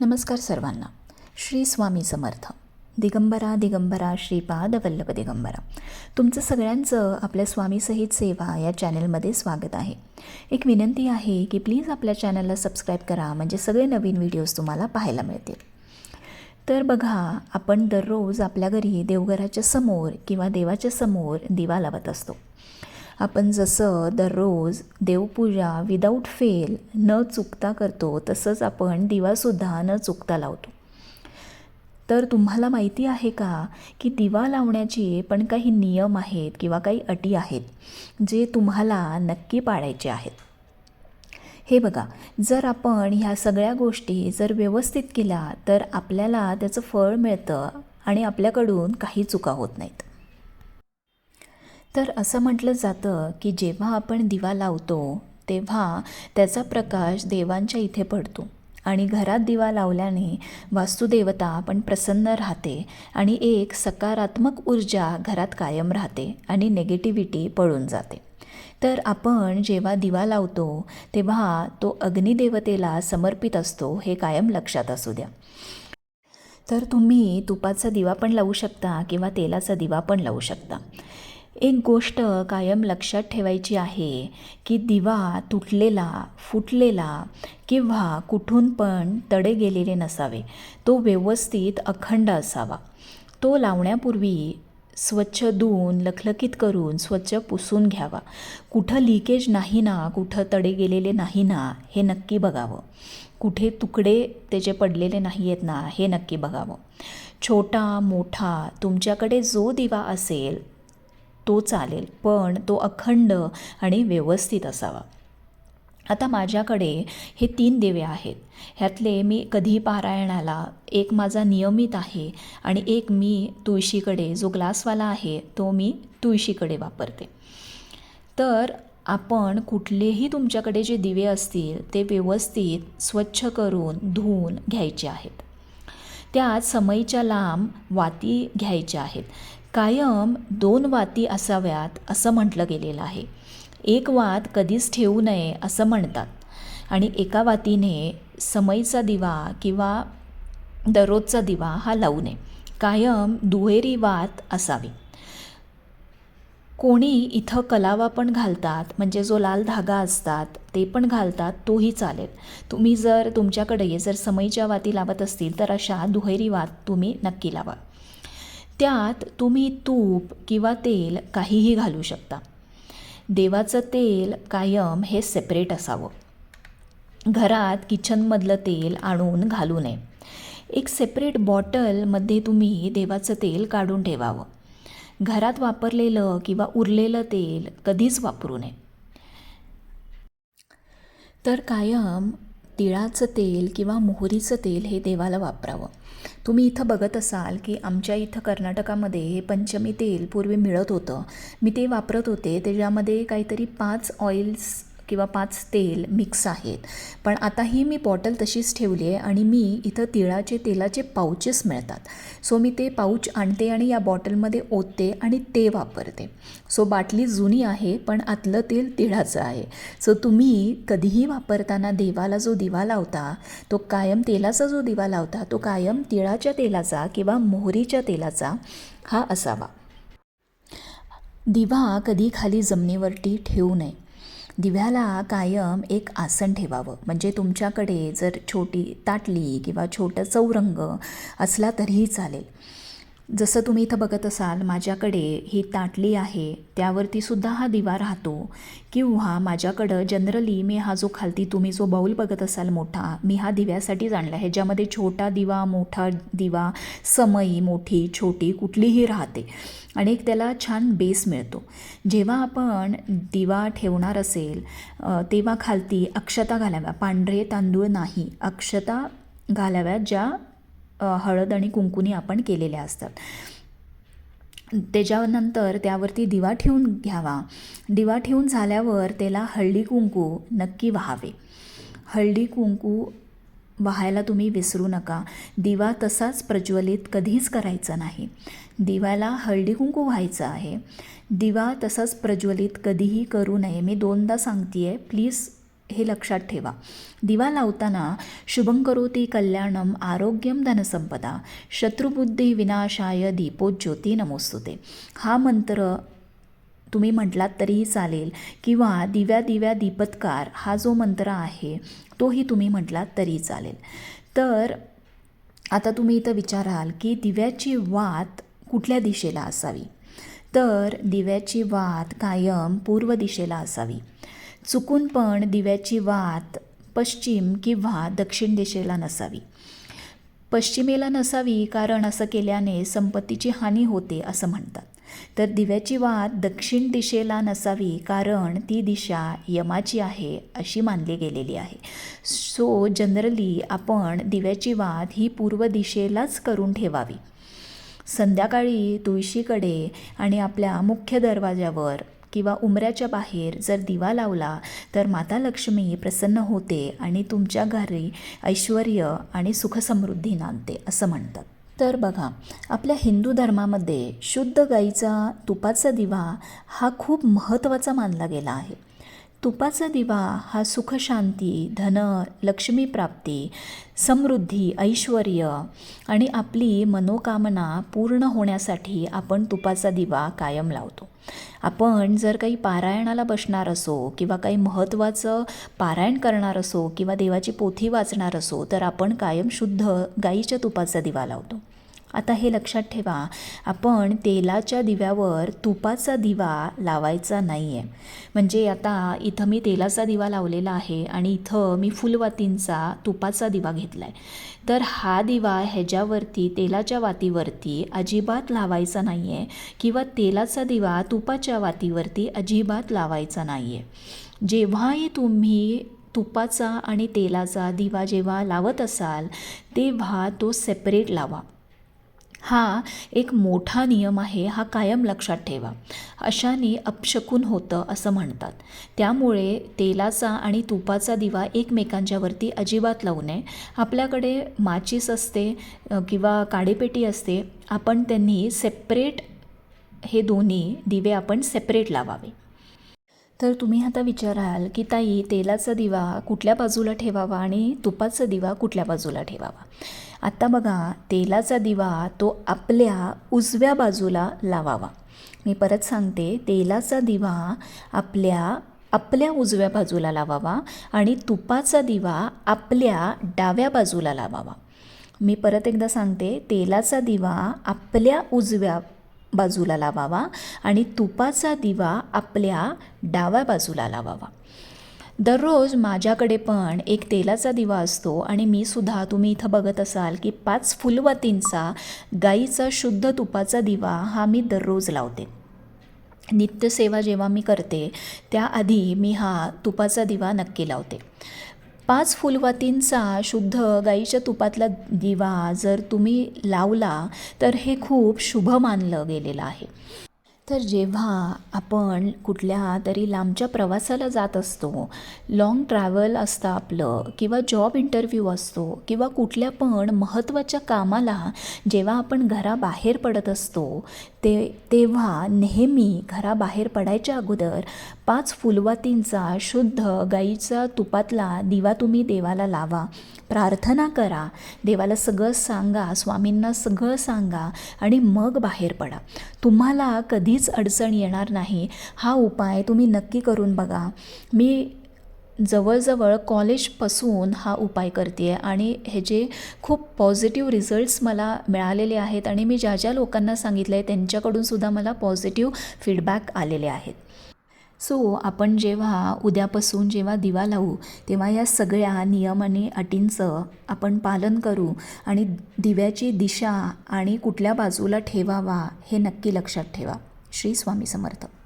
नमस्कार सर्वांना. श्री स्वामी समर्थ. दिगंबरा दिगंबरा श्रीपाद वल्लभ दिगंबरा. तुमचं सगळ्यांचं आपल्या स्वामीसहित सेवा या चॅनलमध्ये स्वागत आहे. एक विनंती आहे की प्लीज आपल्या चॅनलला सबस्क्राईब करा म्हणजे सगळे नवीन व्हिडिओज तुम्हाला पाहायला मिळतील. तर बघा आपण दररोज आपल्या घरी देवघराच्या समोर किंवा देवाच्या समोर दिवा लावत असतो. आपण जसं दररोज देवपूजा विदाऊट फेल न चुकता करतो तसंच आपण दिवासुद्धा न चुकता लावतो. तर तुम्हाला माहिती आहे का की दिवा लावण्याचे पण काही नियम आहेत किंवा काही अटी आहेत जे तुम्हाला नक्की पाळायचे आहेत. हे बघा जर आपण ह्या सगळ्या गोष्टी जर व्यवस्थित केल्या तर आपल्याला त्याचं फळ मिळतं आणि आपल्याकडून काही चुका होत नाहीत. तर असं म्हटलं जातं की जेव्हा आपण दिवा लावतो तेव्हा त्याचा प्रकाश देवांच्या इथे पडतो. आणि घरात दिवा लावल्याने वास्तुदेवता पण प्रसन्न राहते आणि एक सकारात्मक ऊर्जा घरात कायम राहते आणि नेगेटिव्हिटी पळून जाते. तर आपण जेव्हा दिवा लावतो तेव्हा तो अग्निदेवतेला समर्पित असतो हे कायम लक्षात असू द्या. तर तुम्ही तुपाचा दिवा पण लावू शकता किंवा तेलाचा दिवा पण लावू शकता. एक गोष्ट कायम लक्षात ठेवायची आहे की दिवा तुटलेला फुटलेला किंवा कुठून पण तडे गेलेले नसावे. तो व्यवस्थित अखंड असावा. तो लावण्यापूर्वी स्वच्छ धुवून लखलखीत करून स्वच्छ पुसून घ्यावा. कुठं लिकेज नाही ना कुठं तडे गेलेले नाही ना हे नक्की बघावं. कुठे तुकडे त्याचे पडलेले नाही आहेत ना हे नक्की बघावं. छोटा मोठा तुमच्याकडे जो दिवा असेल तो चालेल पण तो अखंड आणि व्यवस्थित असावा. आता माझ्याकडे हे तीन दिवे आहेत. ह्यातले मी कधी पारायणाला एक माझा नियमित आहे आणि एक मी तुळशीकडे जो ग्लासवाला आहे तो मी तुळशीकडे वापरते. तर आपण कुठलेही तुमच्याकडे जे दिवे असतील ते व्यवस्थित स्वच्छ करून धुवून घ्यायचे आहेत. त्यात समईच्या लांब वाती घ्यायच्या आहेत. कायम दोन वाती असाव्यात असं म्हटलं गेलेलं आहे. एक वात कधीच ठेवू नये असं म्हणतात आणि एका वातीने समईचा दिवा किंवा दररोजचा दिवा हा लावू नये. कायम दुहेरी वात असावी. कोणी इथं कलावा पण घालतात म्हणजे जो लाल धागा असतात ते पण घालतात तोही चालेल. तुम्ही जर तुमच्याकडे जर समईच्या वाती लावत असतील तर अशा दुहेरी वात तुम्ही नक्की लावा. त्यात तुम्ही तूप किंवा तेल काहीही घालू शकता. देवाचं तेल कायम हे सेपरेट असावं. घरात किचनमधलं तेल आणून घालू नये. एक सेपरेट बॉटलमध्ये तुम्ही देवाचं तेल काढून ठेवावं. घरात वापरलेलं किंवा उरलेलं तेल कधीच वापरू नये. तर कायम तिळाचं तेल किंवा मोहरीचं तेल हे देवाला वापरावं. तुम्ही इथं बघत असाल की आमच्या इथं कर्नाटकामध्ये हे पंचमी तेल पूर्वी मिळत होतं. मी ते वापरत होते त्याच्यामध्ये काहीतरी पाच ऑइल्स किंवा पाच तेल मिक्स आहेत. पण आता ही मी बॉटल तशीच ठेवली आहे आणि मी इथं तिळाचे तेलाचे पाऊचेस मिळतात. सो मी ते पाऊच आणते आणि या बॉटलमध्ये ओतते आणि ते वापरते. सो बाटली जुनी आहे पण आतलं तेल तिळाचं आहे. सो तुम्ही कधीही वापरताना देवाला जो दिवा लावता तो कायम तेलाचा जो दिवा लावता तो कायम तिळाच्या तेलाचा किंवा मोहरीच्या तेलाचा हा असावा. दिवा कधी खाली जमिनीवरती ठेवू नये. दिव्याला कायम एक आसन ठेवावं. म्हणजे तुमच्याकडे जर छोटी ताटली किंवा छोटं चौरंग असला तरीही चालेल. जसं तुम्ही इथं बघत असाल माझ्याकडे ही ताटली आहे त्यावरती सुद्धा हा दिवा राहतो. किंवा माझ्याकडं जनरली मी हा जो खालती तुम्ही जो बाऊल बघत असाल मोठा मी हा दिव्यासाठीच आणला आहे ज्यामध्ये छोटा दिवा मोठा दिवा समई मोठी छोटी कुठलीही राहते. आणि एक त्याला छान बेस मिळतो. जेव्हा आपण दिवा ठेवणार असेल तेव्हा खालती अक्षता घालाव्या. पांढरे तांदूळ नाही अक्षता घालाव्या ज्या हळद आणि कुंकुनी आपण केलेल्या असतात. त्याच्यानंतर त्यावरती दिवा ठेवून घ्यावा. दिवा ठेवून झाल्यावर त्याला हळदी कुंकू नक्की व्हावे. हळदी कुंकू व्हायला तुम्ही विसरू नका. दिवा तसाच प्रज्वलित कधीच करायचा नाही. दिव्याला हळदी कुंकू व्हायचं आहे. दिवा तसाच प्रज्वलित कधीही करू नये. मी दोनदा सांगते आहे प्लीज हे लक्षात ठेवा. दिवा लावताना शुभं करोती कल्याणम आरोग्यम धनसंपदा शत्रुबुद्धी विनाशाय दीपोज्योती नमोस्तुते. हा मंत्र तुम्ही म्हटलात तरीही चालेल. किंवा दिव्या दिव्या दीपत्कार हा जो मंत्र आहे तोही तुम्ही म्हटलात तरी चालेल. तर आता तुम्ही इथं विचाराल की दिव्याची वात कुठल्या दिशेला असावी? तर दिव्याची वात कायम पूर्व दिशेला असावी. चुकून पण दिव्याची वात पश्चिम किंवा दक्षिण दिशेला नसावी. पश्चिमेला नसावी कारण असं केल्याने संपत्तीची हानी होते असं म्हणतात. तर दिव्याची वात दक्षिण दिशेला नसावी कारण ती दिशा यमाची आहे अशी मानली गेलेली आहे. सो जनरली आपण दिव्याची वात ही पूर्व दिशेलाच करून ठेवावी. संध्याकाळी तुळशीकडे आणि आपल्या मुख्य दरवाजावर किंवा उमऱ्याच्या बाहेर जर दिवा लावला तर माता लक्ष्मी प्रसन्न होते आणि तुमच्या घरी ऐश्वर आणि सुखसमृद्धी नांदते असं म्हणतात. तर बघा आपल्या हिंदू धर्मामध्ये शुद्ध गाईचा तुपाचा दिवा हा खूप महत्त्वाचा मानला गेला आहे. तुपाचा दिवा हा सुखशांती धन लक्ष्मी प्राप्ती समृद्धी ऐश्वर आणि आपली मनोकामना पूर्ण होण्यासाठी आपण तुपाचा दिवा कायम लावतो. आपण जर काही पारायणाला बसणार असो किंवा काही महत्त्वाचं पारायण करणार असो किंवा देवाची पोथी वाचणार असो तर आपण कायम शुद्ध गाईच्या तुपाचा दिवा लावतो. आता हे लक्षात ठेवा आपण तेलाच्या दिव्यावर तुपाचा दिवा लावायचा नाही आहे म्हणजे आता इथं मी तेलाचा दिवा लावलेला आहे आणि इथं मी फुलवातींचा तुपाचा दिवा घेतला आहे तर हा दिवा ह्याच्यावरती तेलाच्या वातीवरती अजिबात लावायचा नाही आहे किंवा तेलाचा दिवा तुपाच्या वातीवरती अजिबात लावायचा नाही आहे जेव्हाही तुम्ही तुपाचा आणि तेलाचा दिवा जेव्हा लावत असाल तेव्हा तो सेपरेट लावा. हा एक मोठा नियम आहे हा कायम लक्षात ठेवा. अशाने अपशकून होतं असं म्हणतात. त्यामुळे तेलाचा आणि तुपाचा दिवा एकमेकांच्यावरती अजिबात लावू नये. आपल्याकडे माचीस असते किंवा काडीपेटी असते आपण त्यांनी सेपरेट हे दोन्ही दिवे आपण सेपरेट लावावे. तर तुम्ही आता विचाराल की ताई तेलाचा दिवा कुठल्या बाजूला ठेवावा आणि तुपाचा दिवा कुठल्या बाजूला ठेवावा? आत्ता बघा तेलाचा दिवा तो आपल्या उजव्या बाजूला लावावा. मी परत सांगते तेलाचा दिवा आपल्या आपल्या उजव्या बाजूला लावावा आणि तुपाचा दिवा आपल्या डाव्या बाजूला लावावा. मी परत एकदा सांगते तेलाचा दिवा आपल्या उजव्या बाजूला लावावा आणि तुपाचा दिवा आपल्या डाव्या बाजूला लावावा. दररोज माझ्याकडे पण एक तेलाचा दिवा असतो आणि मी सुद्धा तुम्ही इथं बघत असाल की पाच फुलवातींचा गाईचा शुद्ध तुपाचा दिवा हा मी दररोज लावते. नित्यसेवा जेव्हा मी करते त्याआधी मी हा तुपाचा दिवा नक्की लावते. पाच फुलवातींचा शुद्ध गाईच्या तुपातला दिवा जर तुम्ही लावला तर हे खूप शुभ मानलं गेलेलं आहे. तर जेव्हा आपण कुठल्या तरी लांबच्या प्रवासाला जात असतो लाँग ट्रॅव्हल असतं आपलं किंवा जॉब इंटरव्ह्यू असतो किंवा कुठल्या पण महत्त्वाच्या कामाला जेव्हा आपण घराबाहेर पडत असतो ते तेव्हा नेहमी घराबाहेर पडायच्या अगोदर पाच फुलवातींचा शुद्ध गाईचा तुपातला दिवा तुम्ही देवाला लावा. प्रार्थना करा. देवाला सगळं सांगा स्वामींना सगळं सांगा आणि मग बाहेर पडा. तुम्हाला कधीच अडचण येणार नाही. हा उपाय तुम्ही नक्की करून बघा. मी जवळजवळ कॉलेजपासून हा उपाय करते आहे आणि ह्याचे खूप पॉझिटिव्ह रिझल्ट्स मला मिळालेले आहेत आणि मी ज्या ज्या लोकांना सांगितलं आहे त्यांच्याकडून सुद्धा मला पॉझिटिव्ह फीडबॅक आलेले आहेत. सो आपण जेव्हा उद्यापासून जेव्हा दिवा लावू तेव्हा या सगळ्या नियम आणि अटींचं आपण पालन करू आणि दिव्याची दिशा आणि कुठल्या बाजूला ठेवावा हे नक्की लक्षात ठेवा. श्री स्वामी समर्थ.